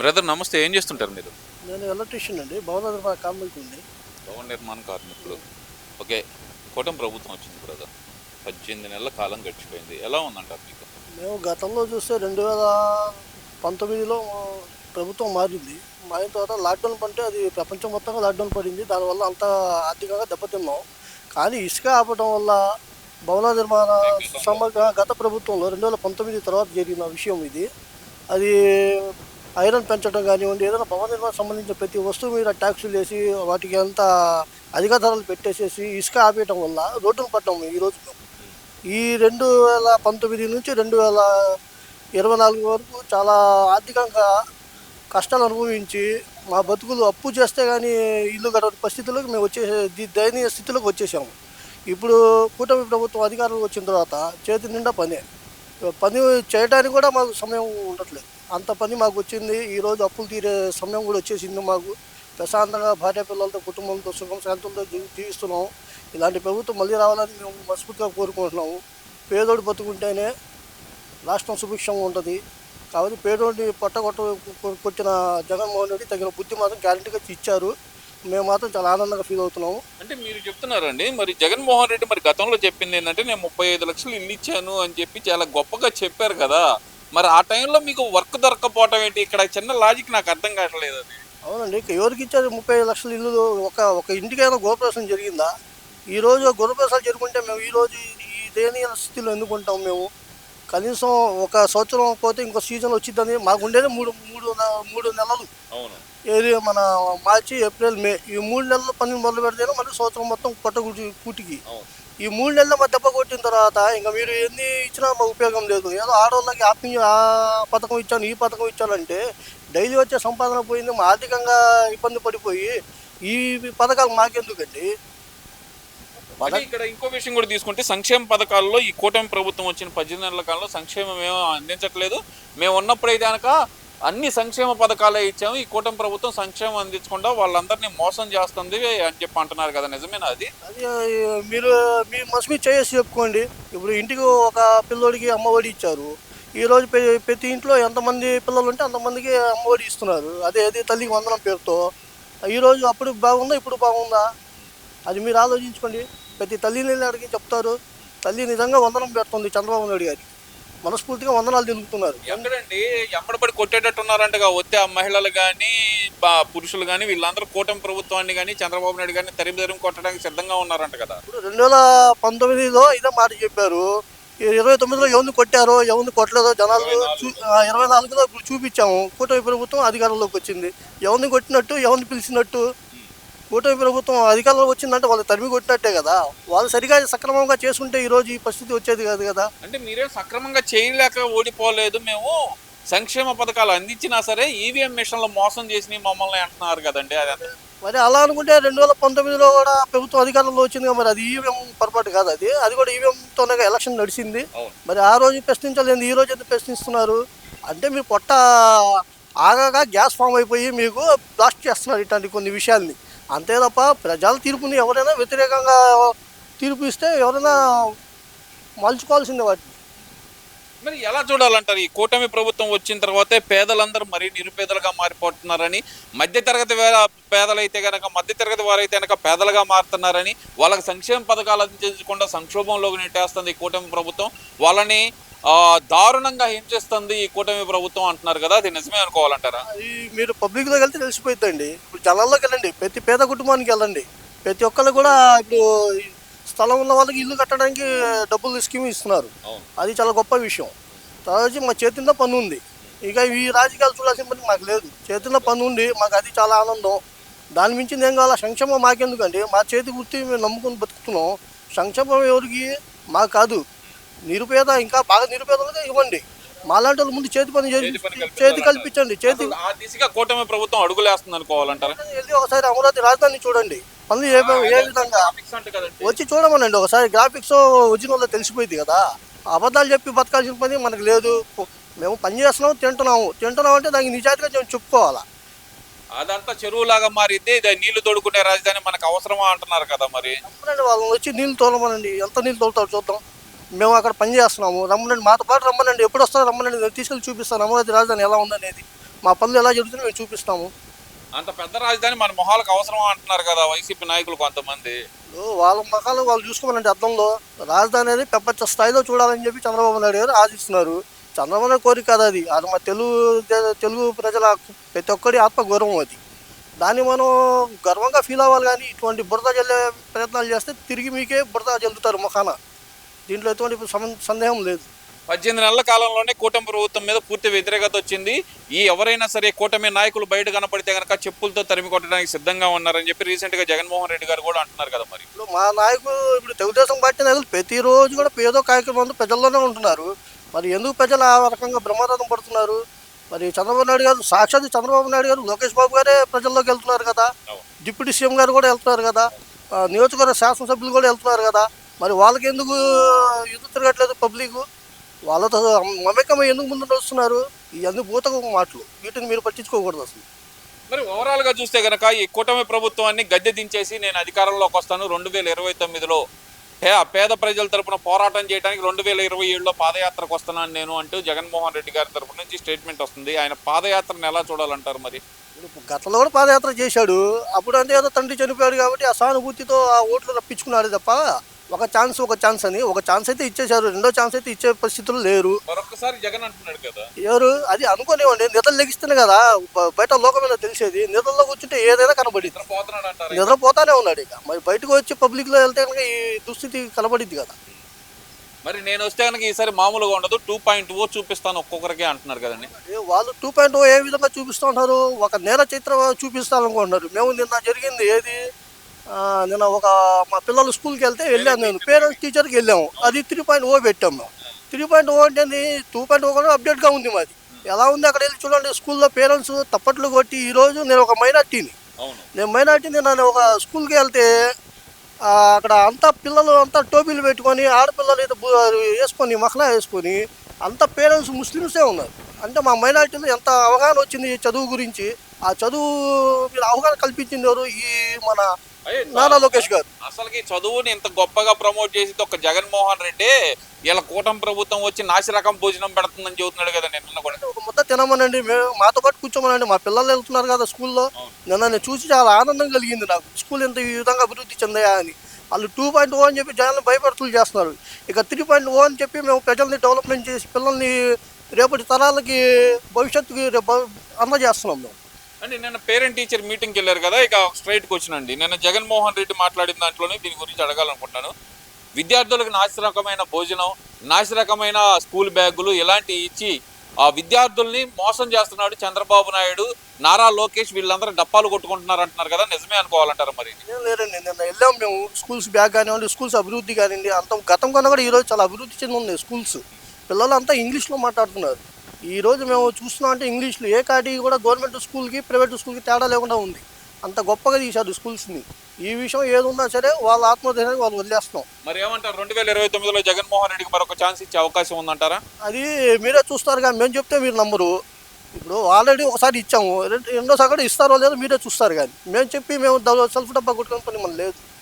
Brother నమస్తే. ఏం చేస్తుంటారు మీరు? నేను ఎలక్ట్రీషియన్ అండి. భవన నిర్మాణ కార్మికుడు ఉంది. భవన నిర్మాణ కార్మికులు ఓకే. కూటమి ప్రభుత్వం వచ్చింది బ్రదర్. పద్దెనిమిది నెలల కాలం గడిచిపోయింది. ఎలా ఉందంటారు మీకు? మేము గతంలో చూస్తే రెండు వేల పంతొమ్మిదిలో ప్రభుత్వం మారింది. మారిన తర్వాత లాక్డౌన్ పంటే అది ప్రపంచం మొత్తంగా లాక్డౌన్ పడింది. దానివల్ల అంత ఆర్థికంగా దెబ్బతిన్నాం. కానీ ఇసుక ఆపడం వల్ల భవన నిర్మాణ సమగ్ర గత ప్రభుత్వంలో రెండు వేల పంతొమ్మిది తర్వాత జరిగిన విషయం ఇది. అది ఐరన్ పెంచడం కానివ్వండి ఏదైనా భవన నిర్మాణం సంబంధించిన ప్రతి వస్తువు మీద ట్యాక్సులు వేసి వాటికి అంత అధిక ధరలు పెట్టేసేసి ఇసుక ఆపేయటం వల్ల రోడ్డును పడ్డాము ఈరోజు ఈ రెండు వేల పంతొమ్మిది నుంచి రెండు వేల ఇరవై నాలుగు వరకు చాలా ఆర్థికంగా కష్టాలు అనుభవించి మా బతుకులు అప్పు చేస్తే కానీ ఇల్లు గడవని పరిస్థితుల్లోకి మేము వచ్చే దయనీయ స్థితిలోకి వచ్చేసాము. ఇప్పుడు కూటమి ప్రభుత్వం అధికారంలోకి వచ్చిన తర్వాత చేతి నిండా పనే. పని చేయడానికి కూడా మాకు సమయం ఉండట్లేదు. అంత పని మాకు వచ్చింది. ఈరోజు అప్పులు తీరే సమయం కూడా వచ్చేసింది మాకు. ప్రశాంతంగా భార్య పిల్లలతో కుటుంబంతో సుఖం శాంతులతో జీవిస్తున్నాం ఇలాంటి ప్రభుత్వం మళ్ళీ రావాలని మేము మనస్ఫూర్తిగా కోరుకుంటున్నాము. పేదోడు బతుకుంటేనే రాష్ట్రం సుభిక్షంగా ఉంటుంది. కాబట్టి పేదోడిని పట్టగొట్ట కొట్టిన జగన్మోహన్ రెడ్డి తగిన బుద్ధి మాత్రం గ్యారంటీగా ఇచ్చారు. మేము మాత్రం చాలా ఆనందంగా ఫీల్ అవుతున్నాము. అంటే మీరు చెప్తున్నారండి మరి జగన్మోహన్ రెడ్డి మరి గతంలో చెప్పింది ఏంటంటే నేను ముప్పై ఐదు లక్షలు ఇల్లు ఇచ్చాను అని చెప్పి చాలా గొప్పగా చెప్పారు కదా. మరి ఆ టైంలో మీకు వర్క్ దొరకపోవటం ఏంటి? ఇక్కడ చిన్న లాజిక్ నాకు అర్థం కావట్లేదు అది. అవునండి. ఇక ఎవరికి ఇచ్చారు? ముప్పై లక్షల ఇల్లు ఒక ఒక ఇంటికైనా గృహప్రవేశం జరిగిందా? ఈ రోజు గృహప్రవేశాలు జరుగుంటే మేము ఈ రోజు ఈ దయనీయ స్థితిలో ఎందుకుంటాం మేము? కనీసం ఒక సంవత్సరం పోతే ఇంకో సీజన్ వచ్చిందని మాకు ఉండేది మూడు మూడు మూడు నెలలు. ఏది మన మార్చి ఏప్రిల్ మే ఈ మూడు నెలలు పని మొదలు పెడితేనే మళ్ళీ సంవత్సరం మొత్తం కొట్ట కూటికి. ఈ మూడు నెలల మా దెబ్బ కొట్టిన తర్వాత ఇంకా మీరు ఎన్ని ఇచ్చినా మాకు ఉపయోగం లేదు. ఏదో ఆడవాళ్ళకి ఆపి ఆ పథకం ఇచ్చాను ఈ పథకం ఇచ్చానంటే డైలీ వచ్చే సంపాదన పోయింది మా ఆర్థికంగా ఇబ్బంది పడిపోయి ఈ పథకాలు మాకెందుకండి? ఇక్కడ ఇంకో విషయం కూడా తీసుకుంటే సంక్షేమ పథకాల్లో ఈ కూటమి ప్రభుత్వం వచ్చిన పద్దెనిమిది నెలల కాలంలో సంక్షేమం ఏమో అందించట్లేదు. మేము ఉన్నప్పుడైతే కనుక అన్ని సంక్షేమ పథకాలే ఇచ్చాము. ఈ కూటమి ప్రభుత్వం సంక్షేమం అందించకుండా వాళ్ళందరినీ మోసం చేస్తుంది అని చెప్పి అంటున్నారు కదా. నిజమేనా అది? అది మీరు మీ మనసు చేసి చెప్పుకోండి. ఇప్పుడు ఇంటికి ఒక పిల్లోడికి అమ్మఒడి ఇచ్చారు. ఈరోజు ప్రతి ప్రతి ఇంట్లో ఎంతమంది పిల్లలు ఉంటే అంతమందికి అమ్మఒడి ఇస్తున్నారు. అదే అది తల్లికి వందనం పేరుతో. ఈరోజు అప్పుడు బాగుందా ఇప్పుడు బాగుందా? అది మీరు ఆలోచించుకోండి. ప్రతి తల్లిని అడిగి చెప్తారు. తల్లి నిజంగా వందనం పెడుతుంది చంద్రబాబు నాయుడు గారికి. మనస్ఫూర్తిగా వందనాలు తెలుపుతున్నారు. ఎక్కడండి ఎమ్మడబడి కొట్టేటట్టు ఉన్నారంటగా వస్తే ఆ మహిళలు కానీ పురుషులు కానీ వీళ్ళందరూ కూటమి ప్రభుత్వాన్ని కానీ చంద్రబాబు నాయుడు గారిని తరిమి తరిమి కొట్టడానికి సిద్ధంగా ఉన్నారంట కదా. ఇప్పుడు రెండు వేల పంతొమ్మిదిలో ఇదే మాట చెప్పారు. ఇరవై తొమ్మిదిలో ఎవరిని కొట్టారో ఎవరిని కొట్టలేదో జనాలు ఇరవై నాలుగులో ఇప్పుడు చూపించాము. కూటమి ప్రభుత్వం అధికారంలోకి వచ్చింది. ఎవరిని కొట్టినట్టు ఎవరిని పిలిచినట్టు కూటమి ప్రభుత్వం అధికారంలోకి వచ్చిందంటే వాళ్ళు తరిమి కొట్టినట్టే కదా. వాళ్ళు సరిగా సక్రమంగా చేసుకుంటే ఈ రోజు ఈ పరిస్థితి వచ్చేది కాదు కదా. అంటే మీరేం సక్రమంగా చేయలేక ఓడిపోలేదు మేము. సంక్షేమ పథకాలు అందించినా సరే ఈవీఎం మిషన్లు మోసం చేసి మమ్మల్ని అంటున్నారు కదండి. అది మరి అలా అనుకుంటే రెండు వేల పంతొమ్మిదిలో కూడా ప్రభుత్వం అధికారంలో వచ్చింది మరి అది ఈవీఎం పొరపాటు కాదు అది. అది కూడా ఈవీఎంతోనే ఎలక్షన్ నడిచింది. మరి ఆ రోజు ప్రశ్నించలేదు ఈ రోజు ఎందుకు ప్రశ్నిస్తున్నారు? అంటే మీ పొట్ట ఆగాగా గ్యాస్ ఫామ్ అయిపోయి మీకు బ్లాస్ట్ చేస్తున్నారు ఇట్లాంటి కొన్ని విషయాల్ని. అంతే తప్ప ప్రజల తీర్పుని ఎవరైనా వ్యతిరేకంగా తీర్పు ఇస్తే ఎవరైనా మలుచుకోవాల్సిందే వాటిని. మరి ఎలా చూడాలంటారు? ఈ కూటమి ప్రభుత్వం వచ్చిన తర్వాతే పేదలందరూ మరీ నిరుపేదలుగా మారిపోతున్నారని మధ్యతరగతి పేదలైతే కనుక మధ్యతరగతి వారైతే కనుక పేదలుగా మారుతున్నారని వాళ్ళకి సంక్షేమ పథకాలు అందించకుండా సంక్షోభంలోకి నెట్టేస్తుంది ఈ కూటమి ప్రభుత్వం. వాళ్ళని దారుణంగా హింసిస్తుంది ఈ కూటమి ప్రభుత్వం అంటున్నారు కదా అది నిజమే అనుకోవాలంటారా? అది మీరు పబ్లిక్లోకి వెళ్తే తెలిసిపోతుందండి ఇప్పుడు జనాల్లోకి వెళ్ళండి ప్రతి పేద కుటుంబానికి వెళ్ళండి. ప్రతి ఒక్కళ్ళు కూడా ఇప్పుడు ఈ స్థలం ఉన్న వాళ్ళకి ఇల్లు కట్టడానికి డబ్బులు స్కీమ్ ఇస్తున్నారు. అది చాలా గొప్ప విషయం. తర్వాత మా చేతిలో పని ఉంది. ఇక ఈ రాజకీయాలు చూడాల్సిన పని మాకు లేదు. చేతిలో పని ఉంది మాకు అది చాలా ఆనందం. దాని మించింది ఏం కావాలా? సంక్షేమం మాకెందుకండి? మా చేతి గుర్తి మేము నమ్ముకుని బతుకుతున్నాం. సంక్షేమం ఎవరికి? మాకు కాదు. నిరుపేద ఇంకా బాగా నిరుపేదలుగా ఇవ్వండి. మాలాంటి వాళ్ళు ముందు చేతి పని చేసి చేతి కల్పించండి. చేతి ఆ దిశగా కూటమి ప్రభుత్వం అడుగులేస్తుంది అనుకోవాలంటారా వెళ్ళి ఒకసారి అమరావతి రాజధాని చూడండి. పనులు ఏ ఏ విధంగా? వచ్చి చూడమనండి ఒకసారి. గ్రాఫిక్స్ ఒరిజినల్లో తెలిసిపోయింది కదా. అబద్ధాలు చెప్పి బతకాల్సిన పని మనకు లేదు. మేము పని చేస్తున్నాము తింటున్నాము. తింటున్నాం అంటే దానికి నిజాయితీగా మేము చెప్పుకోవాలా? అదంతా చెరువులాగా మారింది నీళ్ళు తోడుకునే రాజధాని మనకు అవసరమా అంటున్నారు కదా మరి. వాళ్ళని వచ్చి నీళ్ళు తోలమనండి. ఎంత నీళ్ళు తోలుతారు చూద్దాం. మేము అక్కడ పని చేస్తున్నాము. రమ్మనండి. మాతో పాటు రమ్మనండి. ఎప్పుడు వస్తారో రమ్మనండి. తీసుకెళ్ళి చూపిస్తాను అమరావతి రాజధాని ఎలా ఉందనేది. మా పనులు ఎలా జరుగుతున్నాయో మేము చూపిస్తాము. అంత పెద్ద రాజధాని మన మొహాలకు అవసరం అంటున్నారు కదా వైసీపీ నాయకులు కొంతమంది. వాళ్ళ మకాలు వాళ్ళు చూసుకోమనండి అర్థంలో రాజధాని అనేది ప్రపంచ స్థాయిలో చూడాలని చెప్పి చంద్రబాబు నాయుడు గారు ఆశిస్తున్నారు. చంద్రబాబు నాయుడు కోరిక కాదు అది. అది మా తెలుగు తెలుగు ప్రజల ప్రతి ఒక్కరి ఆత్మ గౌరవం అది. దాన్ని మనం గర్వంగా ఫీల్ అవ్వాలి కానీ ఇటువంటి బురద జల్లే ప్రయత్నాలు చేస్తే తిరిగి మీకే బురద జల్లుతారు ముఖాన. దీంట్లో ఎటువంటి సందేహం లేదు. పద్దెనిమిది నెలల కాలంలోనే కూటమి ప్రభుత్వం మీద పూర్తి వ్యతిరేకత వచ్చింది. ఈ ఎవరైనా సరే కూటమి నాయకులు బయట కనపడితే కనుక చెప్పులతో తరిమి కొట్టడానికి సిద్ధంగా ఉన్నారని చెప్పి రీసెంట్గా జగన్మోహన్ రెడ్డి గారు కూడా అంటున్నారు కదా మరి. ఇప్పుడు మా నాయకులు ఇప్పుడు తెలుగుదేశం పార్టీ నాయకులు ప్రతిరోజు కూడా ఏదో కార్యక్రమంలో ప్రజల్లోనే ఉంటున్నారు. మరి ఎందుకు ప్రజలు ఆ రకంగా బ్రహ్మరథం పడుతున్నారు? మరి చంద్రబాబు నాయుడు గారు సాక్షాత్ చంద్రబాబు నాయుడు గారు లోకేష్ బాబు గారే ప్రజల్లోకి వెళ్తున్నారు కదా. డిప్యూటీ సీఎం గారు కూడా వెళ్తున్నారు కదా. నియోజకవర్గ శాసనసభ్యులు కూడా వెళ్తున్నారు కదా. మరి వాళ్ళకి ఎందుకు ఎదురు తిరగట్లేదు పబ్లిక్ వాళ్ళతో మమేకమై ఎందుకు ముందు వస్తున్నారు ఇవన్నీ భూతక మాటలు. వీటిని మీరు పట్టించుకోకూడదు అసలు. మరి ఓవరాల్గా చూస్తే గనక ఈ కూటమి ప్రభుత్వాన్ని గద్దె దించేసి నేను అధికారంలోకి వస్తాను. రెండు వేల ఇరవై తొమ్మిదిలో పేద ప్రజల తరపున పోరాటం చేయడానికి రెండు వేల ఇరవై ఏడులో పాదయాత్రకు వస్తున్నాను నేను అంటూ జగన్మోహన్ రెడ్డి గారి తరపు నుంచి స్టేట్మెంట్ వస్తుంది. ఆయన పాదయాత్రను ఎలా చూడాలంటారు మరి? గతంలో కూడా పాదయాత్ర చేశాడు. అప్పుడు అంటే ఏదో తండ్రి చనిపోయాడు కాబట్టి ఆ సానుభూతితో ఆ ఓట్లు రప్పించుకున్నాడు తప్ప ఒక ఛాన్స్ ఒక ఛాన్స్ అని. ఒక ఛాన్స్ అయితే ఇచ్చేశారు. రెండో ఛాన్స్ అయితే ఇచ్చే పరిస్థితులు లేరు. మరొకసారి జగన్ అంటున్నాడు కదా. ఎవరు? అది అనుకోనివ్వండి. నిద్రలు లెగిస్తేనే కదా బయట లోకం మీద తెలిసేది. నిద్రలో కూర్చుంటే ఏదైనా కనబడింది నిద్రపోతానే ఉన్నాడు ఇక. మరి బయటకు వచ్చి పబ్లిక్లో వెళ్తే కనుక ఈ దుస్థితి కనబడిద్ది కదా. మరి నేను వస్తే కనుక ఈసారి మామూలుగా ఉండదు. టూ పాయింట్ ఓ చూపిస్తాను ఒక్కొక్కరికి అంటున్నారు కదండి. వాళ్ళు టూ పాయింట్ ఏ విధంగా చూపిస్తూ ఉంటారు? ఒక నేర చిత్ర చూపిస్తారనుకుంటున్నారు మేము నిన్న జరిగింది ఏది? నిన్న ఒక మా పిల్లలు స్కూల్కి వెళ్తే వెళ్ళాను నేను. పేరెంట్స్ టీచర్కి వెళ్ళాము. అది త్రీ పాయింట్ ఓ పెట్టాం మేము. త్రీ పాయింట్ ఓ అంటే టూ పాయింట్ ఓ కూడా అప్డేట్గా ఉంది మాది. ఎలా ఉంది అక్కడ వెళ్ళి చూడండి. స్కూల్లో పేరెంట్స్ తప్పట్లు కొట్టి ఈరోజు నేను ఒక మైనార్టీని నేను మైనార్టీ నేను ఒక స్కూల్కి వెళ్తే అక్కడ అంతా పిల్లలు అంతా టోపీలు పెట్టుకొని ఆడపిల్లలు అయితే వేసుకొని మఖలా వేసుకొని అంతా పేరెంట్స్ ముస్లిమ్సే ఉన్నారు. అంటే మా మైనార్టీలో ఎంత అవగాహన వచ్చింది ఈ చదువు గురించి ఆ చదువు మీద అవగాహన కల్పించింది ఎవరు ఈ మన నారా లోకేష్ గారు. అసలుకి చదువుని ఇంత గొప్పగా ప్రమోట్ చేసి ఒక జగన్మోహన్ రెడ్డి. ఇలా కూటమి ప్రభుత్వం వచ్చి నాసిరకం భోజనం పెడుతుందని చెబుతున్నాడు కదా నిన్న కూడా. ఒక ముద్ద తినమనండి మేము మాతో పాటు కూర్చోమనండి. మా పిల్లలు వెళ్తున్నారు కదా స్కూల్లో. నిన్న నేను చూసి చాలా ఆనందం కలిగింది నాకు. స్కూల్ ఎంత ఈ విధంగా అభివృద్ధి చెందాయా అని. వాళ్ళు టూ పాయింట్ ఓ అని చెప్పి జనాలను భయపడుతులు చేస్తున్నారు. ఇక త్రీ పాయింట్ ఓ అని చెప్పి మేము ప్రజల్ని డెవలప్మెంట్ చేసి పిల్లల్ని రేపటి తరాలకి భవిష్యత్తుకి అందజేస్తున్నాం మేము. అంటే నిన్న పేరెంట్ టీచర్ మీటింగ్కి వెళ్ళారు కదా ఇక స్ట్రైట్కి వచ్చినండి. నిన్న జగన్మోహన్ రెడ్డి మాట్లాడిన దాంట్లోనే దీని గురించి అడగాలనుకుంటున్నాను. విద్యార్థులకు నాశరకమైన భోజనం నాసిరకమైన స్కూల్ బ్యాగులు ఇలాంటివి ఇచ్చి ఆ విద్యార్థుల్ని మోసం చేస్తున్నాడు చంద్రబాబు నాయుడు నారా లోకేష్ వీళ్ళందరూ డప్పాలు కొట్టుకుంటున్నారు అంటున్నారు కదా నిజమే అనుకోవాలంటారు మరి లేదండి నిన్న వెళ్ళాం మేము స్కూల్స్ బ్యాగ్ కానివ్వండి స్కూల్స్ అభివృద్ధి కానివ్వండి అంత గతం కన్నా కూడా ఈరోజు చాలా అభివృద్ధి చెంది ఉంది స్కూల్స్. పిల్లలు అంతా ఇంగ్లీష్లో మాట్లాడుతున్నారు. ఈ రోజు మేము చూస్తున్నాం అంటే ఇంగ్లీష్లో ఏ కాటి కూడా గవర్నమెంట్ స్కూల్కి ప్రైవేట్ స్కూల్కి తేడా లేకుండా ఉంది. అంత గొప్పగా తీశారు స్కూల్స్ని. ఈ విషయం ఏది ఉన్నా సరే వాళ్ళ ఆత్మధైర్యాన్ని వాళ్ళు వదిలేస్తున్నాం. మరి ఏమంటారు? రెండు వేల ఇరవై తొమ్మిదిలో జగన్మోహన్ రెడ్డికి మరొక ఛాన్స్ ఇచ్చే అవకాశం ఉందంటారా? అది మీరే చూస్తారు కానీ మేము చెప్తే మీరు నమ్మరు. ఇప్పుడు ఆల్రెడీ ఒకసారి ఇచ్చాము. రెండు రెండోసారి కూడా ఇస్తారో లేదో మీరే చూస్తారు కానీ. మేము చెప్పి మేము సెల్ఫ్ డబ్బా కొట్టుకొని పని మన లేదు.